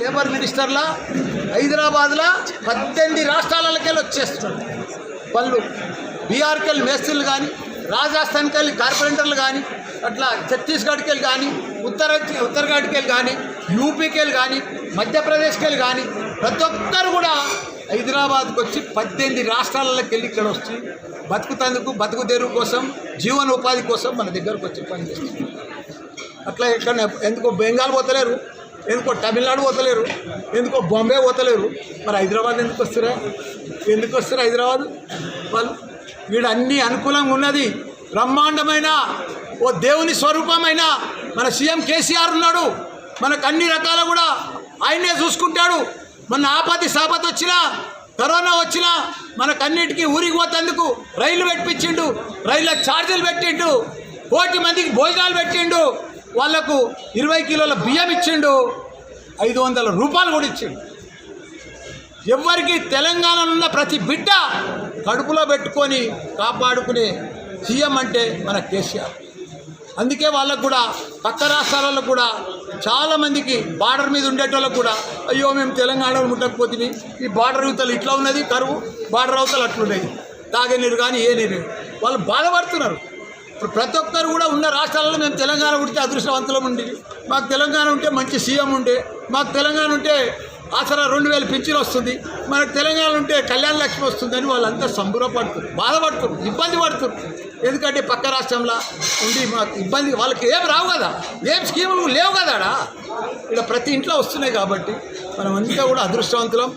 Labour మినిస్టర్ల హైదరాబాద్లో పద్దెనిమిది రాష్ట్రాలకెళ్ళి వచ్చేస్తున్నారు. పళ్ళు బీహార్కి వెళ్ళి మేస్త్రీలు కానీ రాజస్థాన్కి వెళ్ళి కార్పొరేటర్లు కానీ అట్లా ఛత్తీస్గఢ్కి వెళ్ళి కానీ ఉత్తర ఉత్తరాఖండ్కి వెళ్ళి కానీ యూపీకి వెళ్ళి కానీ మధ్యప్రదేశ్కి వెళ్ళి కానీ ప్రతి ఒక్కరు కూడా హైదరాబాద్కి వచ్చి పద్దెనిమిది రాష్ట్రాలకి వెళ్ళి ఇక్కడ వచ్చి బతుకుతందుకు బతుకు తెరువు కోసం జీవనోపాధి కోసం మన దగ్గరకు వచ్చి పనిచేస్తుంది అట్లా ఎక్కడ ఎందుకో బెంగాల్ పోతలేరు. ఎందుకో తమిళనాడు పోతలేరు? ఎందుకో బాంబే పోతలేరు? మరి హైదరాబాద్ ఎందుకు వస్తారా ఎందుకు వస్తారు హైదరాబాద్? వాళ్ళు వీడు అన్ని అనుకూలంగా ఉన్నది. బ్రహ్మాండమైన ఓ దేవుని స్వరూపమైన మన సీఎం కేసీఆర్ ఉన్నాడు. మనకు అన్ని రకాల కూడా ఆయనే చూసుకుంటాడు. మన ఆపతి సాపతి వచ్చినా కరోనా వచ్చినా మనకన్నిటికీ ఊరికి పోతేందుకు రైలు పెట్టించిండు. రైళ్ళ ఛార్జీలు పెట్టిండు. కోటి మందికి భోజనాలు పెట్టిండు. వాళ్ళకు ఇరవై కిలోల బియ్యం ఇచ్చిండు ఐదు వందల రూపాయలు కూడా ఇచ్చిండు. ఎవరికి తెలంగాణలో ఉన్న ప్రతి బిడ్డ కడుపులో పెట్టుకొని కాపాడుకునే సీఎం అంటే మన కేసీఆర్. అందుకే వాళ్ళకు కూడా పక్క రాష్ట్రాలలో కూడా చాలామందికి బార్డర్ మీద ఉండేటోళ్ళకు కూడా అయ్యో మేము తెలంగాణలో ఉండకపోతే ఈ బార్డర్ యువతలు ఇట్లా ఉన్నది కరువు బార్డర్ అవతలు అట్లున్నది తాగే నీరు కానీ ఏ నీరు. వాళ్ళు బాధపడుతున్నారు. ఇప్పుడు ప్రతి ఒక్కరు కూడా ఉన్న రాష్ట్రాలలో మేము తెలంగాణ ఉంటే అదృష్టవంతులం ఉండి మాకు తెలంగాణ ఉంటే మంచి సీఎం ఉండే మాకు తెలంగాణ ఉంటే ఆసరా రెండు వేలు పింఛన్ వస్తుంది మనకు తెలంగాణ ఉంటే కళ్యాణ లక్ష్మి వస్తుందని వాళ్ళంతా సంబరపడుతున్నారు బాధపడుతున్నారు ఇబ్బంది పడుతున్నారు. ఎందుకంటే పక్క రాష్ట్రంలో ఉండి మాకు ఇబ్బంది వాళ్ళకి ఏం రావు కదా ఏం స్కీములు లేవు కదా ఆడ. ఇక్కడ ప్రతి ఇంట్లో వస్తున్నాయి కాబట్టి మనం అంతా కూడా అదృష్టవంతులం.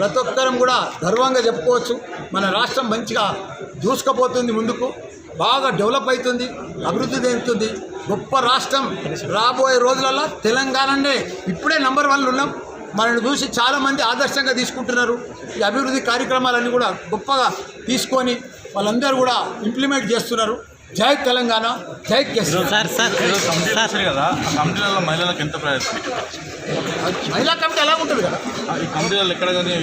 ప్రతి ఒక్కరం కూడా గర్వంగా చెప్పుకోవచ్చు. మన రాష్ట్రం మంచిగా దూసుకుపోతుంది ముందుకు. బాగా డెవలప్ అవుతుంది అభివృద్ధి చెందుతుంది. గొప్ప రాష్ట్రం రాబోయే రోజులలో తెలంగాణనే ఇప్పుడే నంబర్ వన్లు ఉన్నాం మనల్ని చూసి చాలామంది ఆదర్శంగా తీసుకుంటున్నారు. ఈ అభివృద్ధి కార్యక్రమాలన్నీ కూడా గొప్పగా తీసుకొని వాళ్ళందరూ కూడా ఇంప్లిమెంట్ చేస్తున్నారు. జై తెలంగాణ జై కేసీఆర్. సార్ సార్ వచ్చారు కదా? మహిళలకు ఎంత మహిళా కమిటీ ఎలా ఉంటుంది కదా? ఈ కమిటీలలో ఎక్కడ కానీ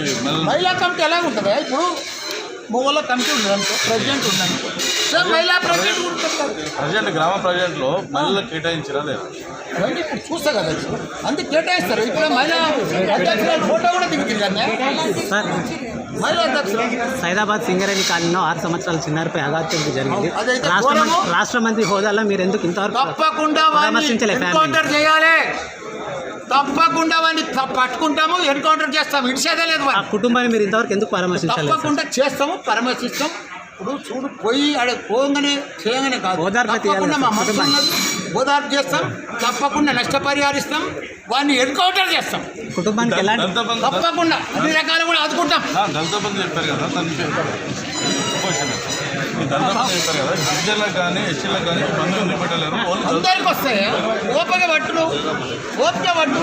మహిళా కమిటీ ఎలా ఉంటుంది? ఇప్పుడు మొగోళ్ళ కమిటీ ఉంది అనుకో ప్రెసిడెంట్ ఉంది అనుకో సార్ మహిళా ప్రెసిడెంట్ కూడా. ప్రజెంట్ గ్రామ ప్రజెంట్లో మహిళలకు కేటాయించారా లేదా? అవన్నీ ఇప్పుడు చూస్తా కదా అందుకే కేటాయిస్తారు. ఇప్పుడు మహిళా అధ్యక్షురాలు ఫోటో కూడా దిగుతుంది కదా. సార్ మహిళా అధ్యక్షులు. సైదాబాద్ సింగరేణి కాలనీలో ఆరు సంవత్సరాల చిన్నారిపై అగాత్యం జరిగింది. అదైతే రాష్ట్ర మంత్రి ఘోరము. రాష్ట్ర మంత్రి హోదాలో మీరు ఎందుకు ఇంతవరకు తప్పకుండా వాడిని పరామర్శించలే ఫ్యామిలీ ఎన్కౌంటర్ చేయాలి. తప్పకుండా వాడిని పట్టుకుంటాము ఎన్కౌంటర్ చేస్తాము. ఇడిచేదే లేదు ఆ. కుటుంబాన్ని మీరు ఇంతవరకు ఎందుకు పరామర్శించలేదు సార్? తప్పకుండా చేస్తాము పరామర్శిస్తాం ఇప్పుడు చూడు పోయి ఆడ పోగానే చేయగానే కాదు. ఓదార్పు తీయాలి తప్పకుండా మా మనసు. ఉన్నది ఓదార్పు చేస్తాం. తప్పకుండా నష్టపరిహారిస్తాం. వాడిని ఎన్కౌంటర్ చేస్తాం. కుటుంబానికి ఎలాంటి తప్పకుండా. అన్ని రకాలు కూడా ఆదుకుంటాం చెప్పారు కదా కదా గిరిజనులకు కానీ ఎస్సీలకు కానీ బంధువులు నిలబెట్టలేరు ఓన్లీ అందరికి వస్తాయి? ఓపిక పట్టు ఓపిక పట్టు